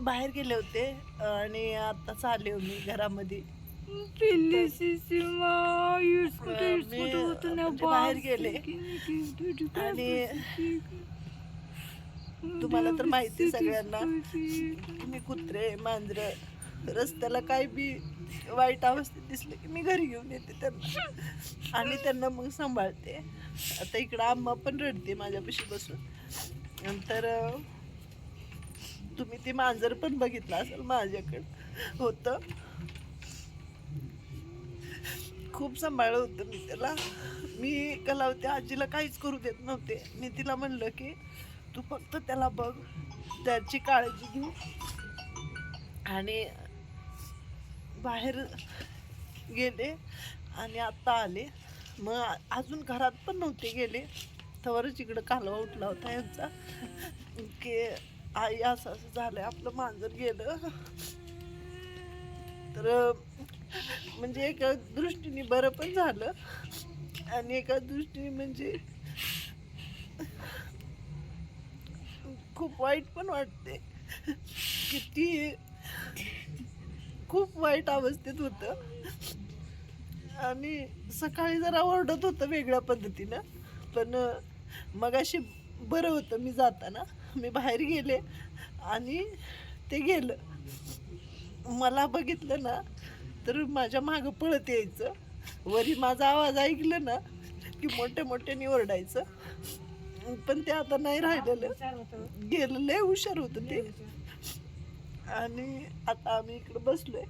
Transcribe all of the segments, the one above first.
बाहेर गेले होते आणि आताच आले मी घरामध्ये. बाहेर गेले. आणि तुम्हाला तर माहिती सगळ्यांना मी कुत्रे मांजर रस्त्याला काय बी वाईट अवस्थेत दिसले की मी घरी घेऊन येते त्यांना. आणि त्यांना मग सांभाळते. आता इकडं आम्हा पण रडते माझ्यापाशी बसून. नंतर तुम्ही ते मांजर पण बघितलं असेल माझ्याकडं. होतं. खूप सांभाळलं होतं मी त्याला. मी कलावते आजीला काहीच करू देत नव्हते. मी तिला म्हणलं की तू फक्त त्याला बघ त्याची काळजी घे. आणि बाहेर गेले आणि आत्ता आले. मग अजून घरात पण नव्हते गेले. तवरच इकडं कालवा उठला होता यांचा. की आई असं असं झालंय. आपलं मांजर गेलं. तर म्हणजे एका दृष्टीने बरं पण झालं. आणि एका दृष्टीने म्हणजे खूप वाईट पण वाटते. किती खूप वाईट अवस्थेत होतं. आणि सकाळी जरा ओरडत होतं वेगळ्या पद्धतीनं. पण मग अशी बरं होतं मी जाताना. मी बाहेर गेले आणि ते गेलं. मला बघितलं ना तर माझ्या मागं पळत यायचं. वरी माझा आवाज ऐकलं ना की मोठ्या मोठ्याने ओरडायचं पण ते आता नाही राहिलेलं. गेलं लय हुशार होतं ते. आणि आता आम्ही इकडे बसलोय.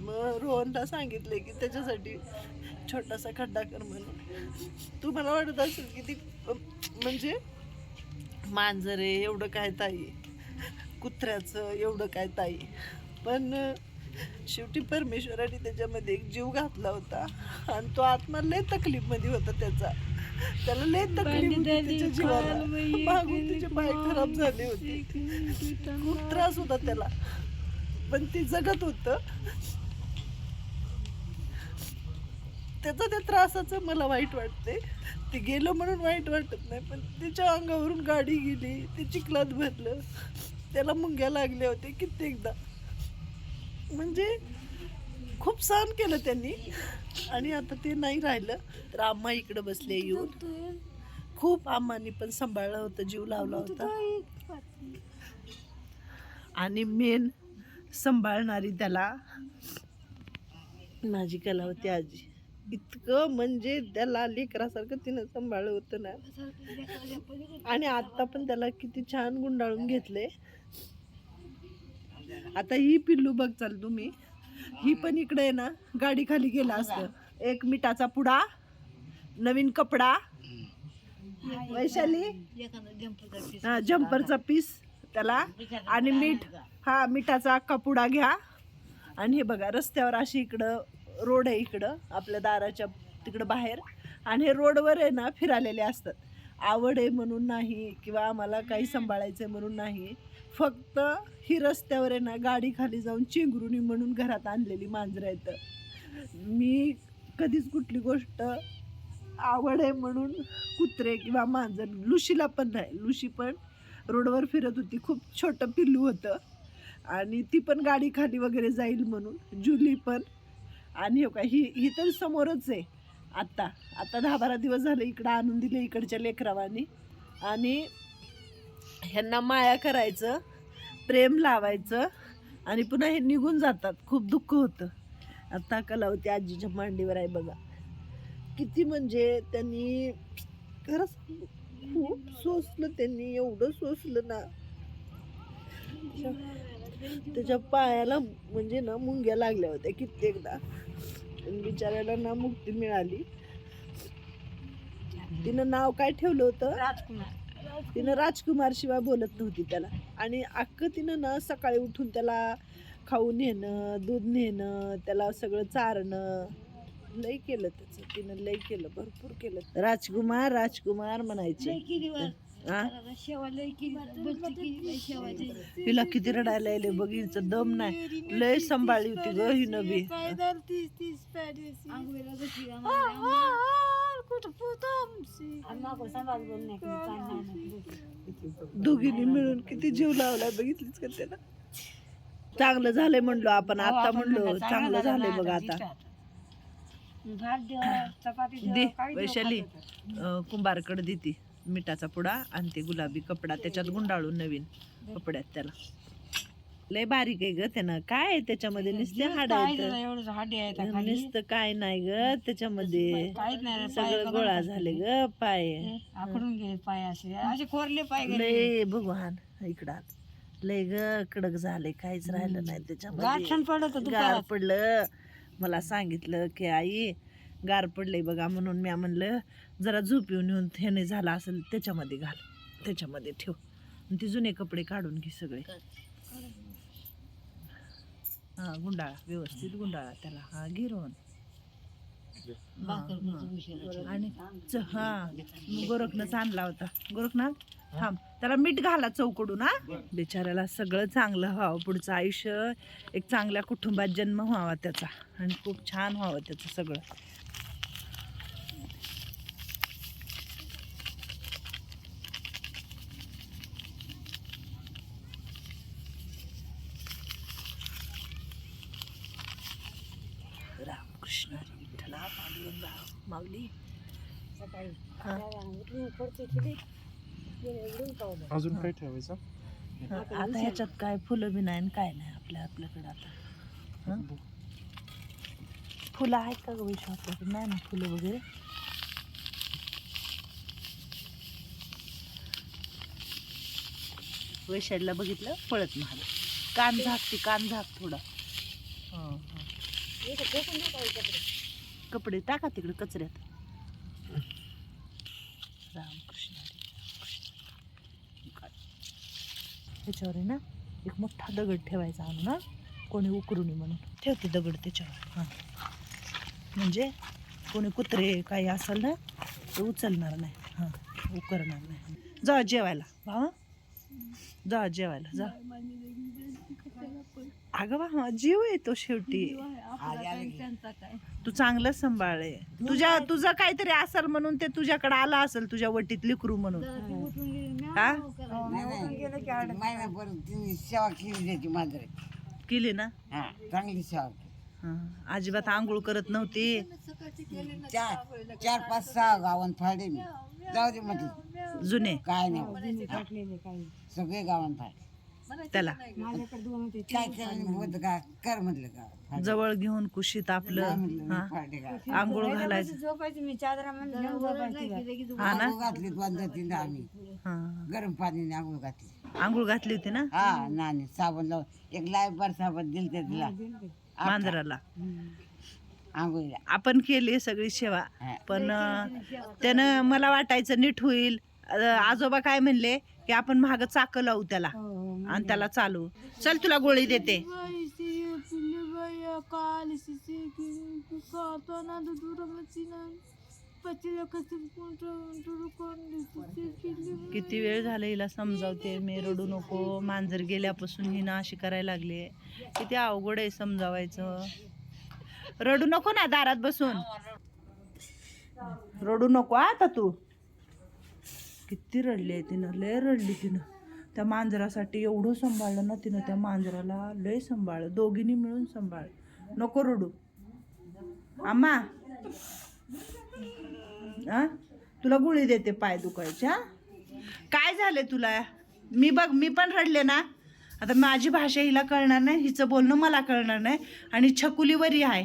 मग रोहनला सांगितले की त्याच्यासाठी छोटासा खड्डा कर म्हणून. मला वाटत असेल की ती म्हणजे मांजर आहे एवढं काय ताई? कुत्र्याचं एवढं काय ताई? पण शेवटी परमेश्वराने त्याच्यामध्ये एक जीव घातला होता. आणि तो आत्मा लय तकलीफमध्ये होता त्याचा. त्याला लय तकलीफ होती त्याच्या जीवाला. मागून त्याचे पाय खराब झाले होते. खूप त्रास होता त्याला. पण ते जगत होत. त्याचा त्या त्रासाचं मला वाईट वाटते ते गेलं म्हणून वाईट वाटत नाही पण त्याच्या अंगावरून गाडी गेली ते चिखलात भरलं. त्याला मुंग्या लागल्या होत्या कित्येकदा. म्हणजे खूप सहन केलं त्यांनी. आणि आता ते नाही राहिलं तर आम्हा इकडं बसले येऊन. खूप आम्हानी पण सांभाळलं होतं जीव लावला होता. आणि मेन सांभाळणारी त्याला माझी कला होती आजी. इतकं म्हणजे त्याला लेकरासारखं तिनं सांभाळलं होतं ना. आणि आता पण त्याला किती छान गुंडाळून घेतले आता ही पिल्लू बघ चाल तुम्ही. ही पण इकडे आहे ना गाडी खाली गेला असतं. एक मिठाचा पुडा नवीन कपडा वैशाली हा जम्परचा पीस त्याला. आणि मीठ हा मिठाचा अख्खा पुडा घ्या. आणि हे बघा रस्त्यावर अशी इकडं रोड आहे इकडं आपल्या दाराच्या तिकडं बाहेर. आणि हे रोडवर आहे ना फिरालेले असतात. आवड आहे म्हणून नाही किंवा आम्हाला काही सांभाळायचं आहे म्हणून नाही. फक्त ही रस्त्यावर आहे ना गाडी खाली जाऊन चिंगरुणी म्हणून घरात आणलेली मांजरं आहेत. मी कधीच कुठली गोष्ट आवड आहे म्हणून कुत्रे किंवा मांजर लुशीला पण नाही. लुशी पण रोडवर फिरत होती खूप छोटं पिल्लू होतं. आणि ती पण गाडी खाली वगैरे जाईल म्हणून. जुली पण आणि हो का ही ही तर समोरच आहे. आत्ता. आत्ता दहा बारा दिवस झाले इकडं आणून दिले इकडच्या लेकरावानी. आणि ह्यांना माया करायचं प्रेम लावायचं आणि पुन्हा हे निघून जातात. खूप दुःख होतं. आत्ता कलावती आजीच्या मांडीवर आहे बघा. किती म्हणजे त्यांनी खरंच खूप सोसलं त्यांनी एवढं सोसलं ना. त्याच्या- पायाला म्हणजे ना मुंग्या लागल्या होत्या कित्येकदा. बिचाऱ्याला ना मुक्ती मिळाली. तिनं नाव काय ठेवलं होतं? राजकुमार. तिनं राजकुमार शिवाय बोलत नव्हती त्याला. आणि अख्खं तिनं ना सकाळी उठून त्याला खाऊ नेणं दूध नेणं त्याला सगळं चारणं लय केलं त्याचं. तिनं लय केलं भरपूर केलं. राजकुमार राजकुमार म्हणायचे. हा? हिला किती रडायला यायले बघ हिचं दम नाही. लय सांभाळली होती ग ही नवी. दोघींनी मिळून किती जीव लावला बघितलीच का त्याला? चांगलं झालंय म्हणलो आपण आता म्हणलो चांगलं झालंय बघ आता. दे वैशाली कुंभारकडे देते. मिठाचा पुडा आणि ते गुलाबी कपडा त्याच्यात गुंडाळून नवीन कपड्यात त्याला. लय बारीक आहे ग त्यानं. काय त्याच्यामध्ये? नुसते हाड नुसतं काय नाही ग त्याच्यामध्ये. सगळं गोळा. झाले ग पाय. गेले पाय असे. असे कोरले पाय गेले लय भगवान इकडं. लय ग कडक झाले काहीच राहिलं नाही त्याच्यामध्ये. पडलं. मला सांगितलं की आई गार पडलंय बघा म्हणून मी म्हणलं जरा झोप येऊन येऊन ह्याने झाला असेल त्याच्यामध्ये घाल. त्याच्यामध्ये ठेव. आणि ते जुने कपडे काढून घे सगळे. हा गुंडाळा. व्यवस्थित गुंडाळा त्याला. हा गिरवून आणि च- हा. गोरखनाथ आणला होता. गोरखनाथ थांब. त्याला मीठ घाला चौकडून हा. बिचाऱ्याला सगळं चांगलं व्हावं. पुढचं आयुष्य एक चांगल्या कुटुंबात जन्म व्हावा त्याचा. आणि खूप छान व्हावं त्याचं सगळं. माऊली हा. अजून काय ठेवायचं? हा, आता ह्याच्यात काय फुलं बी नाही आणि काय नाही आपल्या आपल्याकडं आता. हं? फुलं आहेत का ग वैशू आपल्याकडे नाही ना फुलं वगैरे. वैशालीला बघितलं पळत महाल कान झाक ती कान झाक थोडा. हं, हं. कपडे टाका तिकडे कचऱ्यात. रामकृष्ण त्याच्यावर आहे ना एक मोठा दगड ठेवायचा आणून ना कोणी उकरू नये म्हणून. ठेवते दगड त्याच्यावर हां. म्हणजे कोणी कुत्रे काही असेल ना ते उचलणार नाही हां. उकरणार नाही. जा जेवायला भावा जा जेवायला जा. अगं बा जीव येतो शेवटी. तू चांगलं सांभाळे तुझ्या तुझं काहीतरी असेल म्हणून ते तुझ्याकडे आलं असेल तुझ्या वटीत लिकरू म्हणून. हा? सेवा केली त्याची मांजरे केली ना? हा चांगली सेवा केली. हां. अजिबात आंघोळ करत नव्हती. चार चार पाच सहा गावात फाडे मी. जाऊ दे म्हटलं. जुने. काय नाही. सगळे गावात फाडे त्याला. माझ्याकडे दोन होते काय त्याला होत. का कर म्हटलं का फाडे. जवळ घेऊन कुशीत नाही आपलं हा? का. आंघोळ घालायचं. पहिल्यापासून झोपायची मी चादरा म्हणून घेऊन झोपायची हा ना? आंघोळ घातली तीनदा आम्ही. हा. गरम पाणीने आंघोळ घातली. आंघोळ घातली होती ना? हा नाणी साबण लावून. एक लायबर साबण दिल त्या तिला. मांजराला. आंघोळीला आपण केली सगळी सेवा हा. पण अं, त्यानं मला वाटायचं नीट होईल. अं, आजोबा काय म्हणले की आपण महाग चाक लावू त्याला. आणि त्याला चालू. चल तुला गोळी देते. किती वेळ झाला हिला समजावते मी रडू नको. मांजर गेल्यापासून ही ना अशी करायला लागली किती अवघड आहे समजावायचं. रडू नको ना दारात बसून. रडू नको आता तू किती रडली आहे तिनं लय रडली तिनं. त्या मांजरासाठी एवढं सांभाळलं ना तिनं त्या मांजराला लय सांभाळलं दोघींनी मिळून सांभाळ. नको रडू. आम्हा आ? तुला गोळी देते पाय दुखायच्या काय झालं तुला? मी बघ मी पण रडले ना. आता माझी भाषा हिला कळणार नाही हिचं बोलणं मला कळणार नाही आणि छकुलीवरी आहे.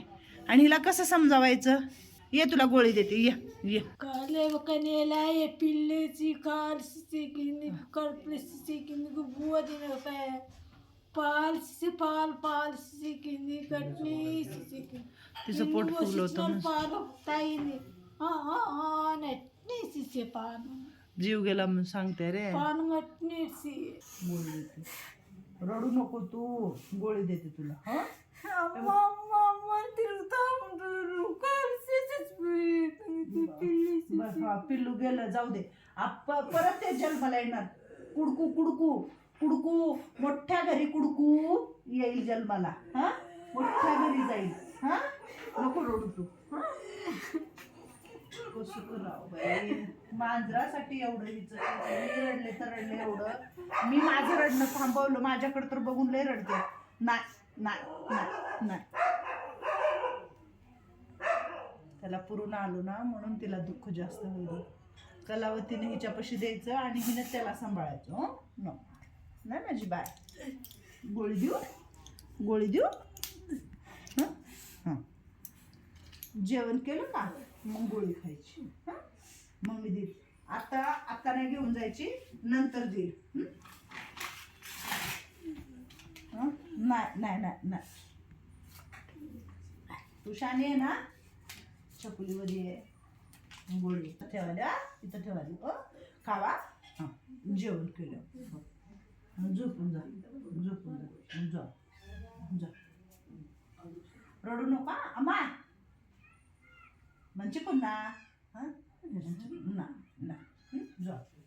आणि हिला कसं समजावायचं? ये तुला गोळी देते ये ये। काले कनेला ये पिल्लेची काल सिकिनी करपले सिकिनी को बुआ दिन पे। पाल से पाल पाल सिकिनी कटनी सिकिनी तिचं पोट फुगलं होतं म्हणून. पाल ताईने हा हा हा नटनी सी से पान जीव गेला म्हणून सांगते रे पान गटनी सी। गोळी देते रडू नको तू गोळी देते तुला। हा? अम्मा अम्मा तिरता काल हा पिल्लू गेलं जाऊ दे. आप परत ते जन्माला येणार. कुडकू कुडकू कुडकू मोठ्या घरी कुडकू येईल जन्माला. हा? मोठ्या घरी जाईल. हा? नको रडू तू. मांजरासाठी एवढं हिचं मी रडले तर रडले एवढं. मी माझं रडणं थांबवलं. माझ्याकडे तर बघून लय रडते. नाही नाही नाही नाही त्याला पुरून आलो ना म्हणून तिला दुःख जास्त होईल कलावतीने हिच्यापाशी द्यायचं आणि हिने त्याला सांभाळायचं हो? नाही माझी बाय. गोळी देऊ? गोळी देऊ? जेवण केलं का? मग गोळी खायची. मग मी देईल. आता आता नाही घेऊन जायची नंतर देईल. नाही नाही नाही नाही. तू शानी आहे ना चकुलीमध्ये आहे गोळी. इथं तिथं हा? ठेवाली हो? खावा? हां. जेवण केलं. झोपून जा. झोपून जा. जा. जा. रडू नका अम्मा! म्हणजे पुन्हा हां? ना ना. जा.